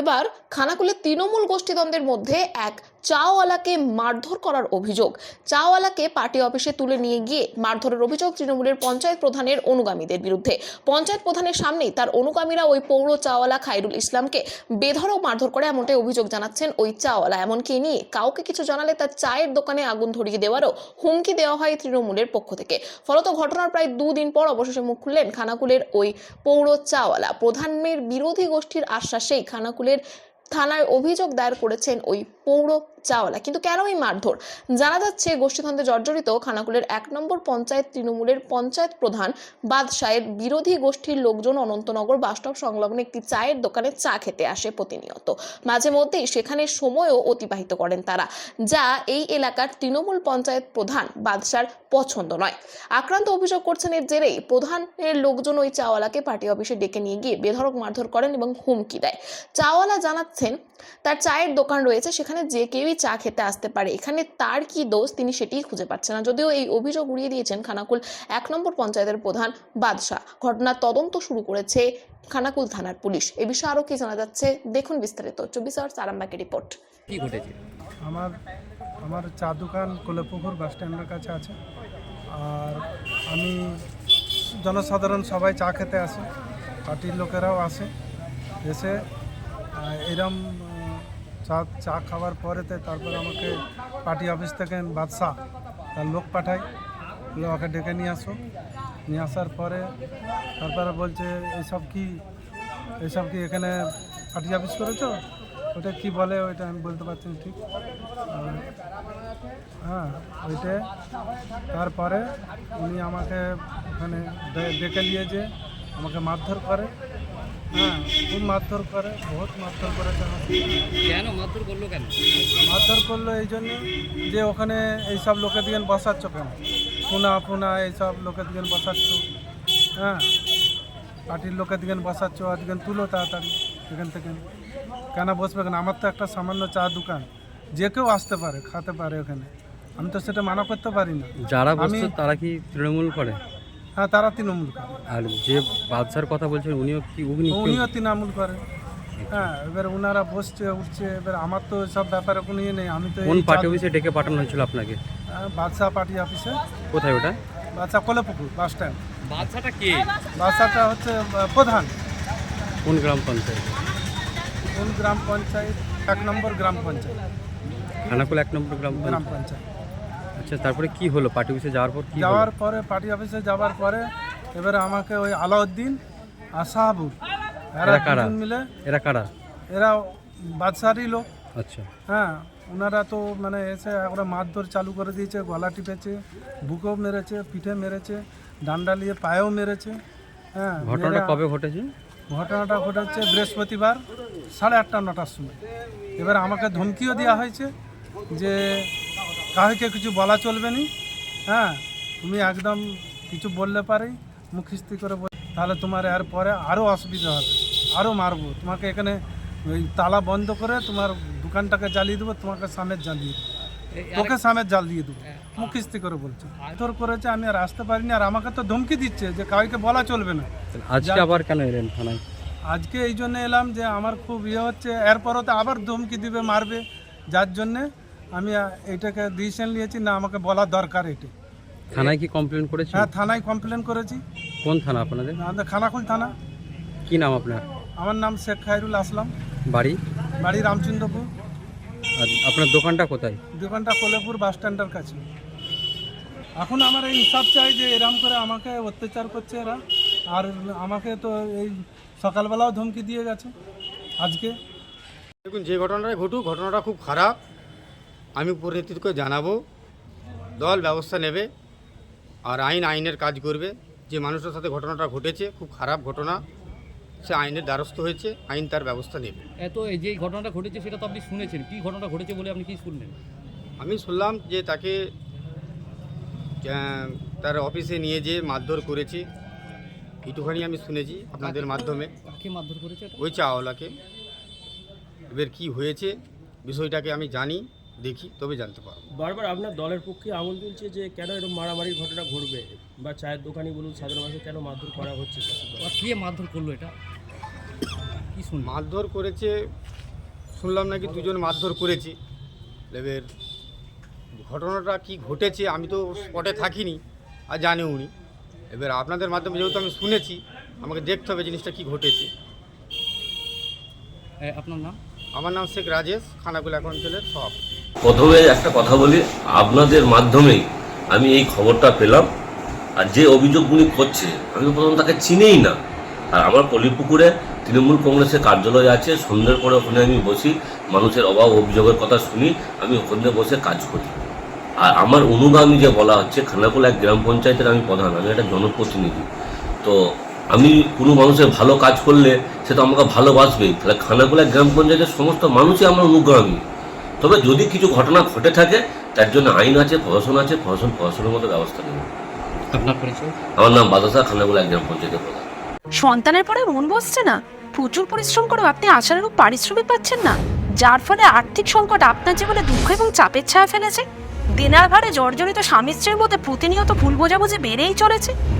এবার খানাকুলের তৃণমূল গোষ্ঠীদ্বন্দ্বের মধ্যে এক চাওয়ালাকে মারধর করার অভিযোগ। চাওয়ালাকে পার্টি অফিসে তুলে নিয়ে গিয়ে মারধরের অভিযোগ তৃণমূলের পঞ্চায়েত প্রধানের অনুগামীদের বিরুদ্ধে। পঞ্চায়েত প্রধানের সামনেই তার অনুগামীরা ওই পৌর চাওয়ালা খাইরুল ইসলামকে বেধড়ক মারধর করে এমনটাই অভিযোগ জানাচ্ছেন ওই চাওয়ালা। এমনকি নিয়ে কাউকে কিছু জানালে তার চায়ের দোকানে আগুন ধরিয়ে দেওয়ারও হুমকি দেওয়া হয় তৃণমূলের পক্ষ থেকে। ফলত ঘটনার প্রায় দুদিন পর অবশেষে মুখ খুললেন খানাকুলের ওই পৌর চাওয়ালা। প্রধানের বিরোধী গোষ্ঠীর আশ্বাসেই খানাকুলের থানায় অভিযোগ দায়ের করেছেন ওই পৌর চাওয়ালা। কিন্তু কেন এই মারধর? জানা যাচ্ছে, গোষ্ঠীদ্বন্দ্বে জর্জরিত খানাকুলের এক নম্বর পঞ্চায়েত তৃণমূলের পঞ্চায়েত প্রধান বাদশাহের বিরোধী গোষ্ঠীর লোকজন অনন্তনগর বাসস্টপ সংলগ্ন একটি চায়ের দোকানে চা খেতে আসে প্রতিনিয়ত। মাঝে মধ্যেই সেখানে সময়ও অতিবাহিত করেন তারা, যা এই এলাকার তৃণমূল পঞ্চায়েত প্রধান বাদশার পছন্দ নয়। আক্রান্ত অভিযোগ করছেন এর জেরেই প্রধানের লোকজন ওই চাওয়ালাকে পার্টি অফিসে ডেকে নিয়ে গিয়ে বেধড়ক মারধর করেন এবং হুমকি দেয়। চাওয়ালা জানাচ্ছেন, তার চায়ের দোকান রয়েছে, সেখানে যে কেউই চা খেতে আসতে পারে এখানে তার কি দোষ তিনি সেটিই খুঁজে পাচ্ছে না। যদিও এই অভিযোগ উড়িয়ে দিয়েছেন খানাকুল এক নম্বর পঞ্চায়েতের প্রধান বাদশাহ। ঘটনার তদন্ত শুরু করেছে খানাকুল থানার পুলিশ। এ বিষয়ে আরও কি জানা যাচ্ছে? দেখুন বিস্তারিত। চব্বিশ আওয়ার্স আরামবাগের রিপোর্ট। কি ঘটেছে? আমার আমার চা দোকান কোলেপুকুর বাস স্ট্যান্ডের কাছে আছে। আর আমি জনসাধারণ সবাই চা খেতে আসে। পার্টির লোকেরাও আসে। এসে এরম চা চা খাওয়ার পরেতে তারপর আমাকে পার্টি অফিস থেকে বাদশাহ, তার লোক পাঠায়। বলে ওকে ডেকে নিয়ে আসো। নিয়ে আসার পরে তারপরে বলছে, এইসব কি এইসব কি এখানে পার্টি অফিস করেছ? ওটা কি বলে, ওইটা আমি বলতে পারছি ঠিক। হ্যাঁ ওইটা। তারপরে উনি আমাকে ওখানে ডেকে নিয়ে যে আমাকে মারধর করে। হ্যাঁ। খুব মারধর করে বহুত মারধর আমাকে কেন? মারধর করল কেন? মারধর করল এই জন্য যে ওখানে এইসব লোকের দিকে বসাচ্ছ কেন? পুনা পুনা এইসব লোকের দিকে বসাচ্ছ? হ্যাঁ। পার্টির লোকের দিকে বসাচ্ছ আর দিকে তুলো তাড়াতাড়ি এখান থেকে। কেন বসবে কেন? আমার তো একটা সামান্য চা দোকান। যে কেউ আসতে পারে খাতে পারে ওখানে। আমি তো সেটা মানা করতে পারি না। যারা আমি- তারা কি তৃণমূল করে? হ্যাঁ তারা তৃণমূল করে। আর যে বাদশার কথা বলছেন উনিও কি উনি উনিও তৃণমূল করে। হ্যাঁ এবার ওনারা বসছে উঠছে এবার আমার তো সব ব্যাপারে কোনো ইয়ে নেই আমি তো কোন পার্টি অফিসে ডেকে পাঠানো হয়েছিল আপনাকে? হ্যাঁ, বাদশাহ পার্টি অফিসে। কোথায় ওটা? বাদশাহ কোলেপুকুর বাস স্ট্যান্ড। বাচ্চাটা কে? বাসাটা হচ্ছে প্রধান। কোন গ্রাম পঞ্চায়েত? কোন গ্রাম পঞ্চায়েত? এক নম্বর গ্রাম পঞ্চায়েত। খানাকুল এক নম্বর গ্রাম গ্রাম পঞ্চায়েত। আচ্ছা তারপরে কি হলো? পার্টি অফিসে যাওয়ার পর কি যাওয়ার পরে পার্টি অফিসে যাওয়ার পরে এবারে আমাকে ওই আলাউদ্দিন আর শাহাবুর এরা কারা? মিলে। এরা কারা? এরা বাদশারই লোক। আচ্ছা। হ্যাঁ ওনারা তো মানে এসে একবারে মারধর চালু করে দিয়েছে গলা টিপেছে বুকেও মেরেছে পিঠে মেরেছে ডান্ডা নিয়ে পায়েও মেরেছে। হ্যাঁ ঘটনাটা কবে ঘটেছে? ঘটনাটা ঘটেছে বৃহস্পতিবার সাড়ে আটটা নটার সময়। এবার আমাকে ধমকিও দেওয়া হয়েছে যে কাউকে কিছু বলা চলবে না? হ্যাঁ তুমি একদম কিছু বললে পারেই মুখিস্তি করে বল। তাহলে তোমার এর পরে আরও অসুবিধা হবে আরও মারবো। তোমাকে এখানে ওই তালা বন্ধ করে তোমার দোকানটাকে জ্বালিয়ে দেবো তোমাকে সামেত জ্বালিয়ে দেবো। তোকে সামেত জাল দিয়ে দেবো মুখিস্তি করে বলছে। তোর করেছে আমি আর আসতে পারিনি আর আমাকে তো ধমকি দিচ্ছে যে কাউকে বলা চলবে না। আজকে আবার কেন এলেন থানায়? আজকে এই জন্য এলাম যে আমার খুব ইয়ে হচ্ছে এরপরও তো আবার ধমকি দিবে মারবে। যার জন্যে আমি এটাকে ডিসিশন নিয়েছি না আমাকে বলা দরকার এটা। থানায় কি কমপ্লেন করেছেন? হ্যাঁ থানায় কমপ্লেন করেছি। কোন থানা আপনাদের? আমাদের খানাকুল থানা। কি নাম আপনার? আমার নাম শেখ খায়রুল আসলাম। বাড়ি? বাড়ি রামচন্দ্রপুর। আর আপনার দোকানটা কোথায়? দোকানটা কোলেপুর বাস স্ট্যান্ডের কাছে। এখন আমার এই হিসাব চাই যে এরম করে আমাকে অত্যাচার করছে এরা। আর আমাকে তো এই সকালবেলাও ধমকি দিয়ে গেছে। আজকে দেখুন যে ঘটনাটা ঘটুক ঘটনাটা খুব খারাপ। আমি পরিণতিকে জানাব দল ব্যবস্থা নেবে আর আইন আইনের কাজ করবে। যে মানুষের সাথে ঘটনাটা ঘটেছে খুব খারাপ ঘটনা সে আইনের দ্বারস্থ হয়েছে আইন তার ব্যবস্থা নেবে। এত যে ঘটনাটা ঘটেছে সেটা তো আপনি শুনেছেন। কি ঘটনা ঘটেছে বলে আপনি কি শুনলেন? আমি শুনলাম যে তাকে তার অফিসে নিয়ে যেয়ে মারধর করেছে। একটুখানি আমি শুনেছি আপনাদের মাধ্যমে। মারধর করেছে ওই চাওয়ালাকে এবার কি হয়েছে বিষয়টাকে আমি জানি। দেখি তবে জানতে পারব। বারবার আপনার দলের পক্ষে আঙুল তুলছে যে কেন এরকম মারামারির ঘটনা ঘটবে? বা চায়ের দোকানি বলুন সাধারণ মানুষকে কেন মারধর করা হচ্ছে? আর কে মারধর করল এটা? কি শুনলেন মারধর করেছে শুনলাম নাকি দুজন মারধর করেছে। এবার ঘটনাটা কি ঘটেছে আমি তো স্পটে থাকিনি আর জানিও নি। এবার আপনাদের মাধ্যমে যেহেতু আমি শুনেছি আমাকে দেখতে হবে জিনিসটা কি ঘটেছে। এ, আপনার নাম? আমার নাম শেখ রাজেশ খানাকুলা অঞ্চলের সব প্রথমে একটা কথা বলি, আপনাদের মাধ্যমেই আমি এই খবরটা পেলাম। আর যে অভিযোগগুলি করছে, আমি প্রথম তাকে চিনেই না। আর আমার পলিপুকুরে তৃণমূল কংগ্রেসের কার্যালয় আছে, সন্ধ্যের পরে ওখানে আমি বসি, মানুষের অভাব, অভিযোগের কথা শুনি, আমি ওখানে বসে কাজ করি। আর আমার অনুগামী যে বলা হচ্ছে, খানাকুলা গ্রাম পঞ্চায়েতের আমি প্রধান, আমি একটা জনপ্রতিনিধি। তো আমি কোনো মানুষের ভালো কাজ করলে সে তো আমাকে ভালোবাসবেই। তাহলে খানাকুলা গ্রাম পঞ্চায়েতের সমস্ত মানুষই আমার অনুগামী। তবে যদি কিছু ঘটনা ঘটে থাকে তার জন্য আইন আছে প্রশাসন আছে প্রশাসন প্রশাসনের মতো ব্যবস্থা নেবে। আপনার পরিচয়? আমার নাম বাদাসা খানাকুলা গ্রাম পঞ্চায়েতের প্রধান। সন্তানের পরে মন বসছে না। প্রচুর পরিশ্রম করেও আপনি আশানুরূপ পারিশ্রমিক পাচ্ছেন না। যার ফলে আর্থিক সংকট আপনার জীবনে দুঃখ এবং চাপের ছায়া ফেলেছে। দিনার ভারে জর্জরিত স্বামী স্ত্রীর মধ্যে প্রতিনিয়ত ভুল বোঝাবুঝি বেড়েই চলেছে।